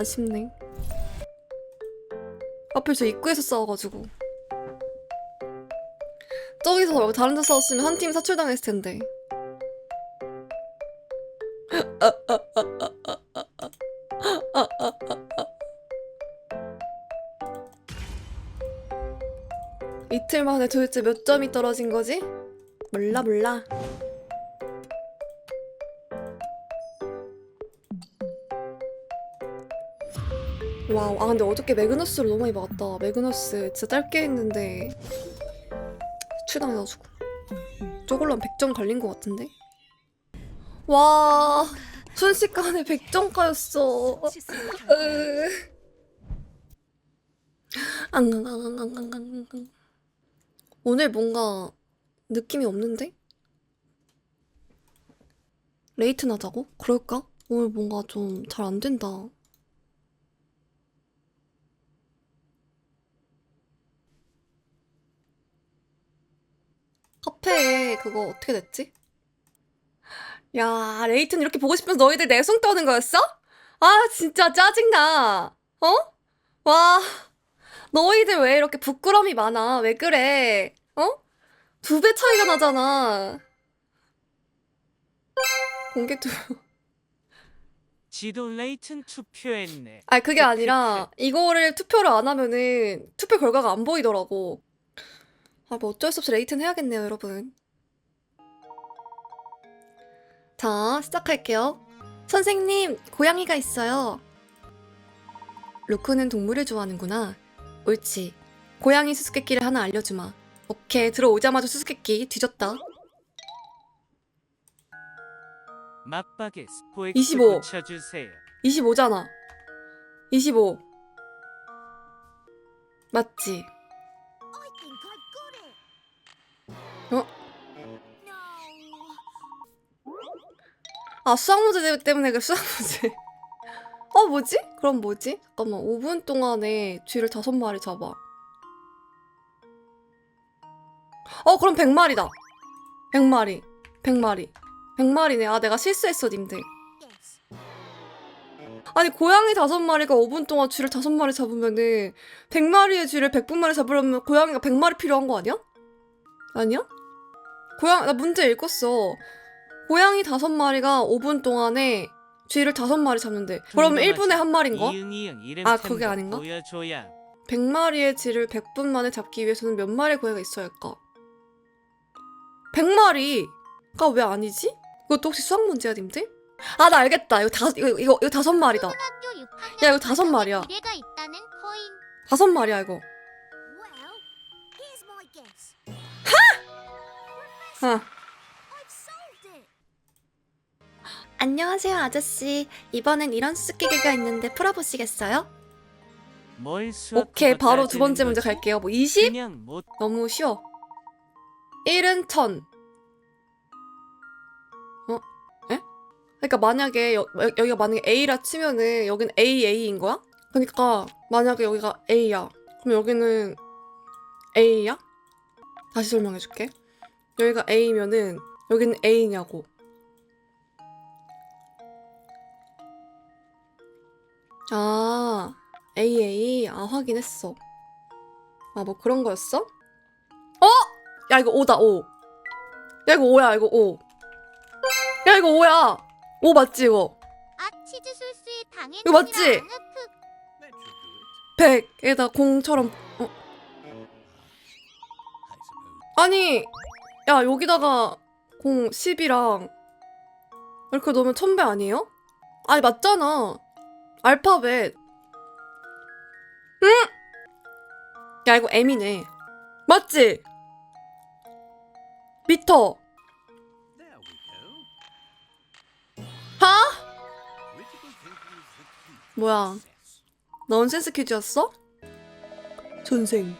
아쉽네. 하필 저 입구에서 싸워가지고. 저기서 말고 다른 데 싸웠으면 한 팀 사출당했을 텐데. 이틀 만에 도대체 몇 점이 떨어진 거지? 몰라 몰라. 와우, 아 근데 어저께 매그너스를 너무 많이 막았다. 매그너스 진짜 짧게 했는데 출당해가지고 저걸로 한 100점 갈린 것 같은데? 와, 순식간에 100점가였어. 앙앙앙앙앙앙앙. 오늘 뭔가 느낌이 없는데? 레이트 나자고? 그럴까? 오늘 뭔가 좀 잘 안 된다. 카페에 그거 어떻게 됐지? 야, 레이튼 이렇게 보고 싶어서 너희들 내숭 떠는 거였어? 아, 진짜 짜증나. 어? 와, 너희들 왜 이렇게 부끄럼이 많아? 왜 그래? 어? 두 배 차이가 나잖아. 공개 투. 지도 레이튼 투표했네. 아, 그게 아니라 이거를 투표를 안 하면은 투표 결과가 안 보이더라고. 아, 뭐 어쩔 수 없이 레이튼 해야겠네요, 여러분. 자, 시작할게요. 선생님, 고양이가 있어요. 루크는 동물을 좋아하는구나. 옳지. 고양이 수수께끼를 하나 알려주마. 오케이, 들어오자마자 수수께끼 뒤졌다. 맞박에 스포엑스 25. 붙여주세요. 25잖아. 25. 맞지? 아, 수학 문제 때문에 그 수학 문제. 어, 뭐지? 그럼 뭐지? 잠깐만, 5분 동안에 쥐를 다섯 마리 잡아. 어, 그럼 100마리다. 100마리. 100마리. 100마리네. 아, 내가 실수했어, 님들. 아니, 고양이 다섯 마리가 5분 동안 쥐를 다섯 마리 잡으면은 100마리의 쥐를 100분만에 잡으려면 고양이가 100마리 필요한 거 아니야? 아니야? 고양, 나 문제 읽었어. 고양이 다섯 마리가 5분 동안에 쥐를 다섯 마리 잡는데. 그러면 1분에 한 마리인가? 아, 그게 아닌가? 보여줘야. 100마리의 쥐를 100분 만에 잡기 위해서는 몇 마리의 고양이가 있어야 할까? 100마리가 왜 아니지? 이것도 혹시 수학 문제야, 님들? 아, 나 알겠다. 이거 다, 이거, 이거, 이거 다섯 마리다. 학교 6학년 야, 이거 다섯 마리야. 다섯 마리야, 이거. Well, here's 안녕하세요, 아저씨. 이번엔 이런 수수께끼가 있는데 풀어보시겠어요? 오케이, 바로 두 번째 문제? 갈게요. 뭐 20? 그냥 못 너무 쉬워. 1은 1000. 어? 에? 그러니까 만약에 여, 여- 여기가 만약에 A라 치면은 여긴 AA인 거야? 그러니까 만약에 여기가 A야. 그럼 여기는 A야? 다시 설명해 줄게. 여기가 A면은 여기는 A냐고. 아, AA. 아, 확인했어. 아, 뭐 그런 거였어? 어? 야, 이거 5다, 5. 야, 이거 5야, 이거 5. 야, 이거 5야. 5 맞지, 이거? 아 치즈 술수의 당연. 이거 맞지? 100에다 공처럼, 어. 아니, 야, 여기다가 공 10이랑 이렇게 넣으면 1000배 아니에요? 아니, 맞잖아. 알파벳. 응? 야, 이거 M이네. 맞지? 미터. 하? 뭐야? 넌센스 퀴즈였어? 선생,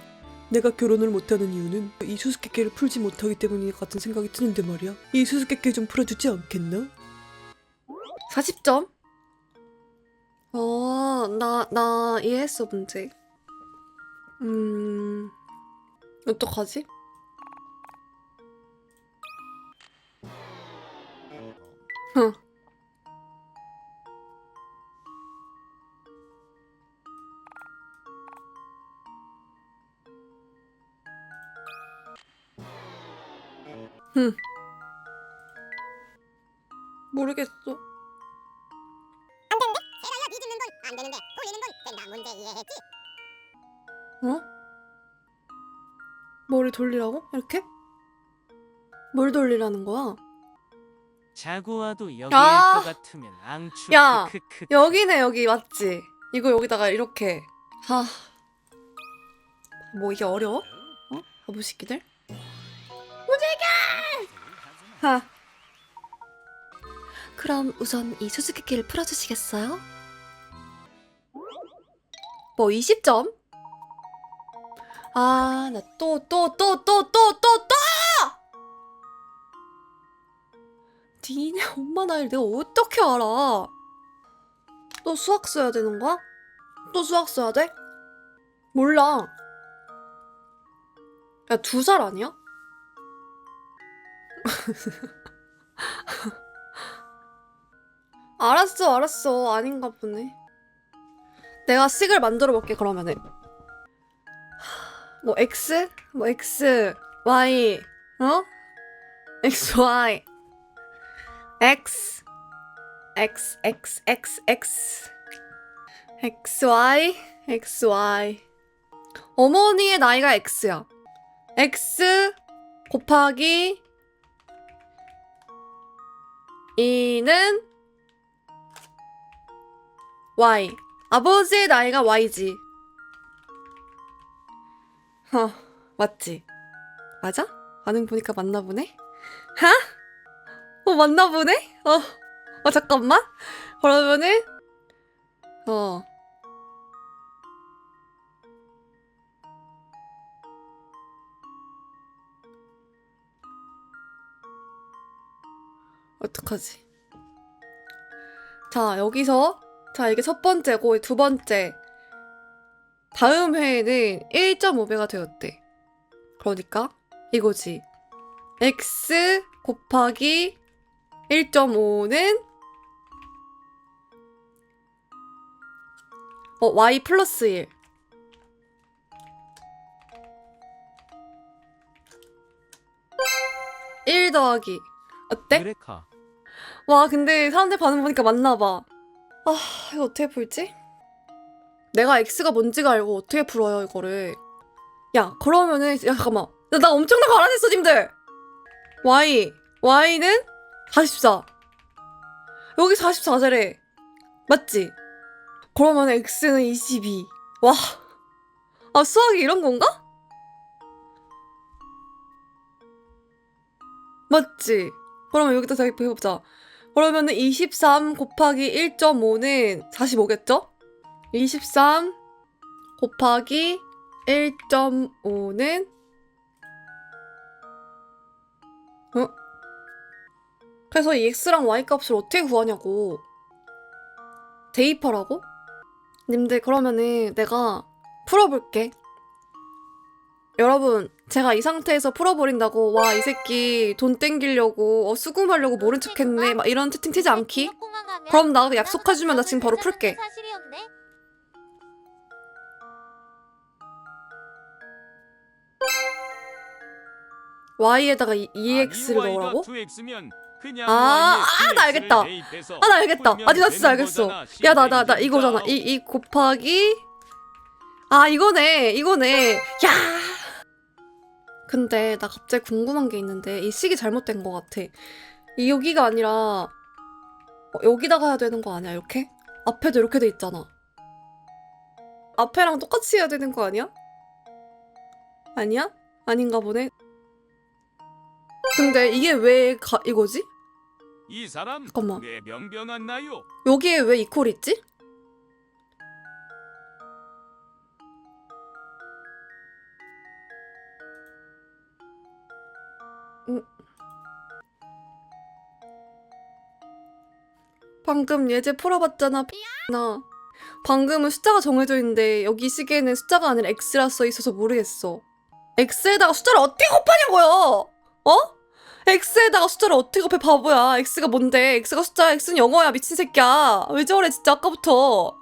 내가 결혼을 못하는 이유는 이 수수께끼를 풀지 못하기 때문인 것 같은 생각이 드는데 말이야. 이 수수께끼 좀 풀어주지 않겠나? 40점? 어, 나, 나 이해했어, 문제. 음, 어떡하지? 어. 흠. 모르겠어. 돌리라고? 이렇게? 뭘 돌리라는 거야? 자구와도 여기일 아! 것 같으면 앙추 야, 크크크 여기네 여기 맞지? 이거 여기다가 이렇게 하. 뭐 이게 어려워? 어? 바보새끼들? 무지개! 하. 그럼 우선 이 수수께끼를 풀어주시겠어요? 뭐 20점? 아, 나 또 또 또 또 또 또 또! 니네 엄마 나이를 내가 어떻게 알아? 또 수학 써야 되는 거야? 또 수학 써야 돼? 몰라. 야, 두 살 아니야? 알았어, 알았어. 아닌가 보네. 내가 식을 만들어 볼게, 그러면은. 뭐, X? 뭐, X, Y, 어? X, Y, X, X, X, X, X. XY, XY. 어머니의 나이가 X야. X 곱하기 2는 Y. 아버지의 나이가 Y지. 어, 맞지? 맞아? 반응 보니까 맞나 보네? 하? 어, 맞나 보네? 어, 어, 잠깐만. 그러면은, 어. 어떡하지? 자, 여기서, 자, 이게 첫 번째고, 두 번째. 다음 회에는 1.5배가 되었대. 그러니까, 이거지. x 곱하기 1.5는 어, y 플러스 1. 일 더하기. 어때? 그레카 와, 근데 사람들 반응 보니까 맞나봐. 아, 이거 어떻게 풀지? 내가 x가 뭔지가 알고 어떻게 풀어요, 이거를. 야, 그러면은, 야, 잠깐만. 나, 나 엄청난 거 알아냈어, 님들! y. y는 44. 여기 44잖래. 맞지? 그러면 x는 22. 와. 아, 수학이 이런 건가? 맞지? 그러면 여기다 다시 해보자. 그러면은 23 곱하기 1.5는 45겠죠? 23 곱하기 1.5는 어? 그래서 이 x랑 y 값을 어떻게 구하냐고 대입하라고? 님들 그러면은 내가 풀어볼게 여러분 제가 이 상태에서 풀어버린다고 와 이 새끼 돈 땡기려고 어, 수금하려고 모른 척했네 막 이런 채팅 치지 않기? 그럼 나도 약속해주면 나 지금 바로 풀게 y에다가 2x를 넣으라고? 2x면 그냥 아, 아, 나 알겠다. 2x를 대입해서 아나 알겠다 아니 나 진짜 알겠어 거잖아. 야나 나 나. 이거잖아 이, 이 곱하기 아 이거네 이거네 야 근데 나 갑자기 궁금한 게 있는데 이 식이 잘못된 것 같아 이 여기가 아니라 어, 여기다가 해야 되는 거 아니야 이렇게? 앞에도 이렇게 돼 있잖아 앞에랑 똑같이 해야 되는 거 아니야? 아니야? 아닌가 보네 근데 이게 왜 가, 이거지? 이 사람 잠깐만 왜 명병한 나요? 여기에 왜 이퀄이 있지? 음. 방금 예제 풀어봤잖아 나 방금은 숫자가 정해져 있는데 여기 시계에는 숫자가 아니라 x라 써 있어서 모르겠어 x에다가 숫자를 어떻게 곱하냐고요 어? X에다가 숫자를 어떻게 곱해 바보야 x가 뭔데 x가 숫자야 x는 영어야 미친 새끼야 왜 저래 진짜 아까부터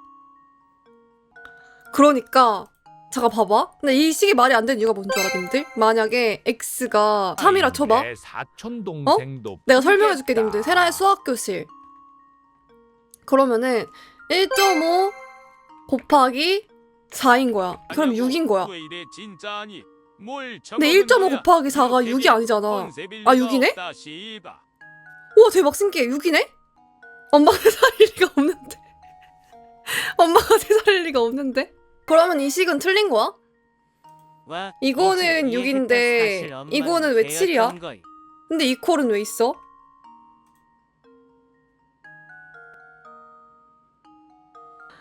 그러니까 잠깐 봐봐. 근데 이 식이 말이 안 되는 이유가 뭔 줄 알아, 님들? 만약에 x가 3이라 쳐봐. 내 사촌 동생도 내가 설명해줄게, 풀겠다. 님들. 세라의 수학교실. 그러면은 1.5 곱하기 4인 거야. 그럼 6인 거야. 왜 이래 진짜니? 뭘 근데 1.5 곱하기 4가 6이 아니잖아. 아, 6이네? 우와, 대박 신기해. 6이네? 엄마가 3살일 리가 없는데. 엄마가 3살일 리가 없는데? 그러면 이 식은 틀린 거야? 와, 이거는 이제 6인데 이해했다. 사실 엄마는 이거는 왜 개였던 7이야? 거이. 근데 이 콜은 왜 있어?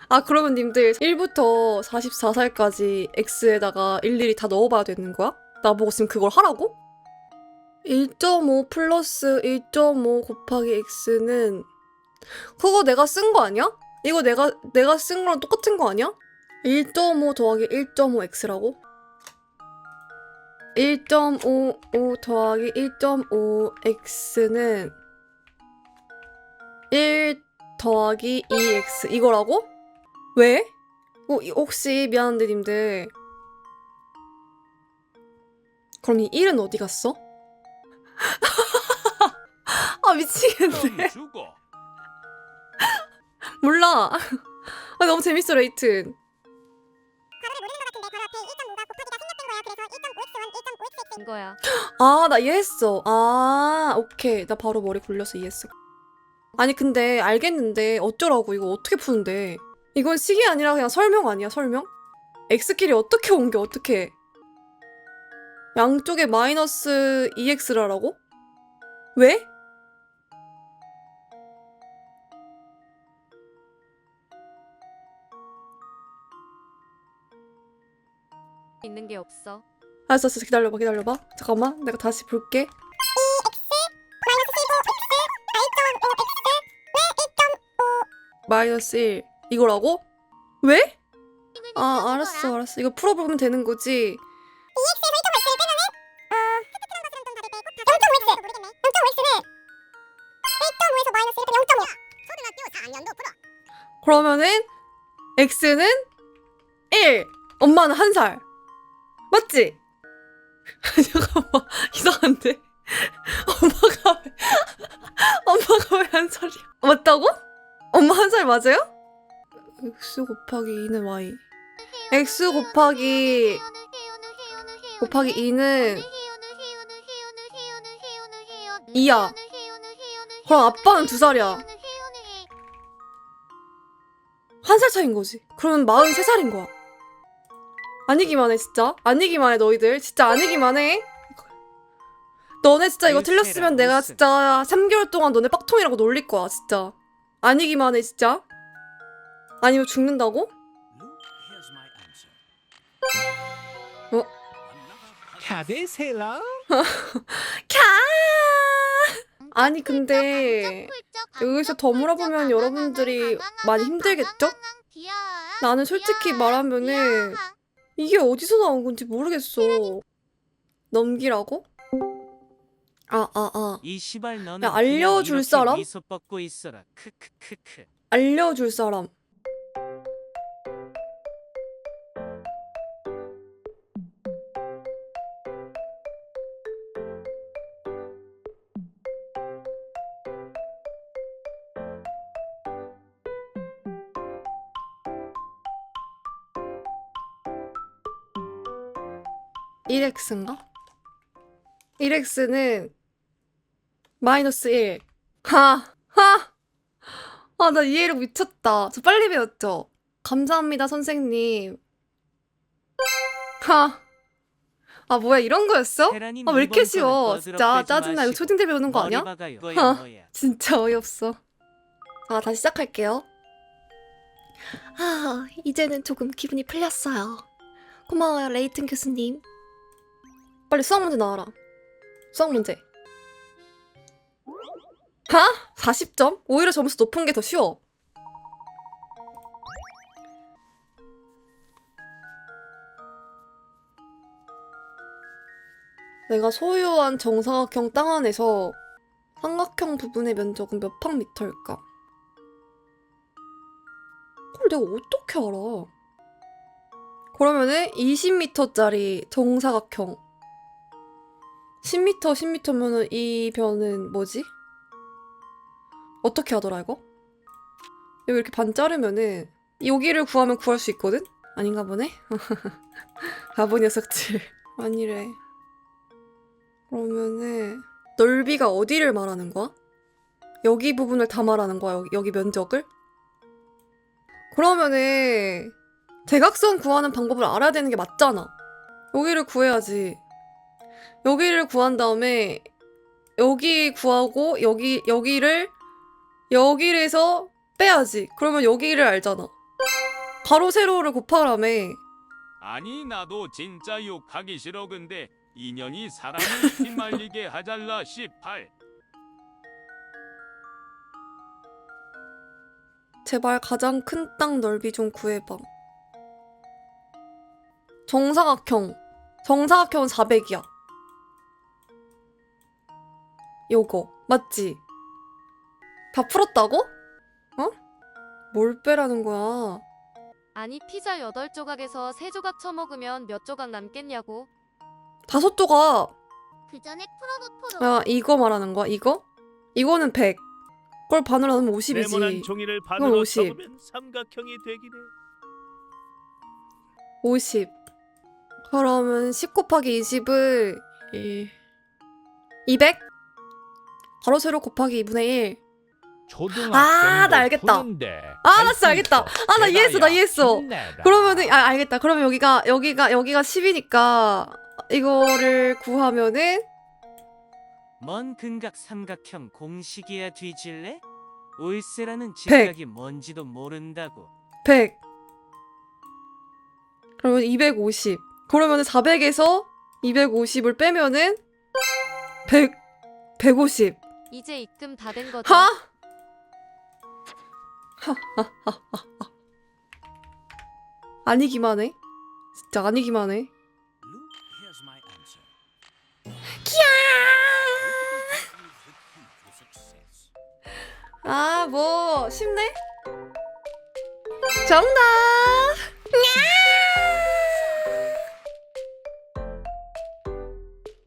아 그러면 님들 1부터 44살까지 x에다가 일일이 다 넣어봐야 되는 거야? 나보고 지금 그걸 하라고? 1.5 플러스 1.5 곱하기 x는 그거 내가 쓴 거 아니야? 이거 내가 내가 쓴 거랑 똑같은 거 아니야? 1.5 더하기 1.5x라고? 1.55 더하기 1.5x는 1 더하기 2x 이거라고? 왜? 어, 이- 혹시 미안한데 님들 그럼 이 1은 어디 갔어? 아 미치겠네. 몰라 아 너무 재밌어 레이튼 괄호를 모르는 것 같은데 괄호 앞에 1.5가 곱하기가 생략된 거야. 그래서 1.5x원 1.5xx 거야. 아, 나 이해했어. 아, 오케이. 나 바로 머리 굴려서 이해했어. 아니, 근데 알겠는데 어쩌라고 이거 어떻게 푸는데? 이건 식이 아니라 그냥 설명 아니야, 설명? x끼리 어떻게 옮겨, 어떻게? 양쪽에 마이너스 2x라라고? 왜? 있는 게 없어. 알았어, 알았어. 기다려봐, 기다려봐. 잠깐만. 내가 다시 볼게. 마이너스 1 이거라고? 왜? 아 알았어 알았어 이거 풀어보면 되는 거지 0.5x는 1.5에서 마이너스 1 0.5 초등학교 4학년도 풀어 그러면은 x는 1 엄마는 1살 맞지? 잠깐만 이상한데 엄마가 왜 엄마가 왜 한 살이야 맞다고? 엄마 한 살 맞아요? X 곱하기 2는 y x 곱하기 곱하기 2는 2야 그럼 아빠는 2살이야 한 살 차인 거지. 그러면 43살인 거야. 아니기만 해, 진짜. 아니기만 해, 너희들. 진짜 아니기만 해. 너네 진짜 이거 틀렸으면 내가. 진짜 3개월 동안 너네 빡통이라고 놀릴 거야, 진짜. 아니기만 해, 진짜. 아니면 죽는다고? 카데세라 캬! 아니, 근데 여기서 더 물어보면 여러분들이 많이 힘들겠죠? 나는 솔직히 말하면은 이게 어디서 나온 건지 모르겠어. 넘기라고? 아, 아, 아. 이 시발 너는 야, 알려줄 사람? 미소 뻗고 있어라. 크크크크. 알려줄 사람. 일엑스인가 1x는 마이너스 1. 하! 하! 아, 나 이해력 미쳤다. 저 빨리 배웠죠? 감사합니다, 선생님. 하! 아, 뭐야, 이런 거였어? 아, 왜 이렇게 쉬워? 진짜 짜증나. 이거 초딩들 배우는 거 아니야? 뭐야. 진짜 어이없어. 아, 다시 시작할게요. 아, 이제는 조금 기분이 풀렸어요. 고마워요, 레이튼 교수님. 빨리 수학 문제 나와라. 수학 문제. 하? 40점? 오히려 점수 높은 게 더 쉬워. 내가 소유한 정사각형 땅 안에서 삼각형 부분의 면적은 몇 평미터일까? 그걸 내가 어떻게 알아? 그러면은 20m짜리 정사각형 10m 10m면은 이 변은 뭐지? 어떻게 하더라 이거? 여기 이렇게 반 자르면은 여기를 구하면 구할 수 있거든? 아닌가 보네? 바보 녀석들 아니래 그러면은 넓이가 어디를 말하는 거야? 여기 부분을 다 말하는 거야 여기, 여기 면적을? 그러면은 대각선 구하는 방법을 알아야 되는 게 맞잖아 여기를 구해야지 여기를 구한 다음에 여기 구하고 여기 여기를 여기를 해서 빼야지. 그러면 여기를 알잖아. 가로 세로를 곱하라며. 아니 나도 진짜 욕하기 싫어 근데 인연이 사람을 휘말리게 하잘라 18 제발 가장 큰 땅 넓이 좀 구해봐. 정사각형. 정사각형은 400이야. 요거. 맞지? 다 풀었다고? 어? 뭘 빼라는 거야? 아니 피자 8조각에서 3조각 처먹으면 몇 조각 남겠냐고. 다섯 조각. 그 전에 프로보 프로 야, 이거 말하는 거야? 이거? 이거는 100. 그걸 반으로 하면 50이지. 종이를 반으로 50. 접으면 삼각형이 되기래. 50. 그러면 10 곱하기 20을 1. 200? 바로 세로 곱하기 2분의 1. 초등학생도 아, 나 알겠다. 푸는데 아, 나할 진짜 수 알겠다. 아, 나 이해했어, 나. 이해했어. 힘내라. 그러면은 아 알겠다. 그러면 여기가 여기가 여기가 10이니까 이거를 구하면은 먼 근각 삼각형 공식이야 뒤질래? 올세라는 직각이 뭔지도 모른다고 100. 그러면 250. 그러면은 400에서 250을 빼면은 100 150. 이제 입금 다 된 거죠? 하? 아니기만 해. 진짜 아니기만 해. 아, 뭐 쉽네. 정답.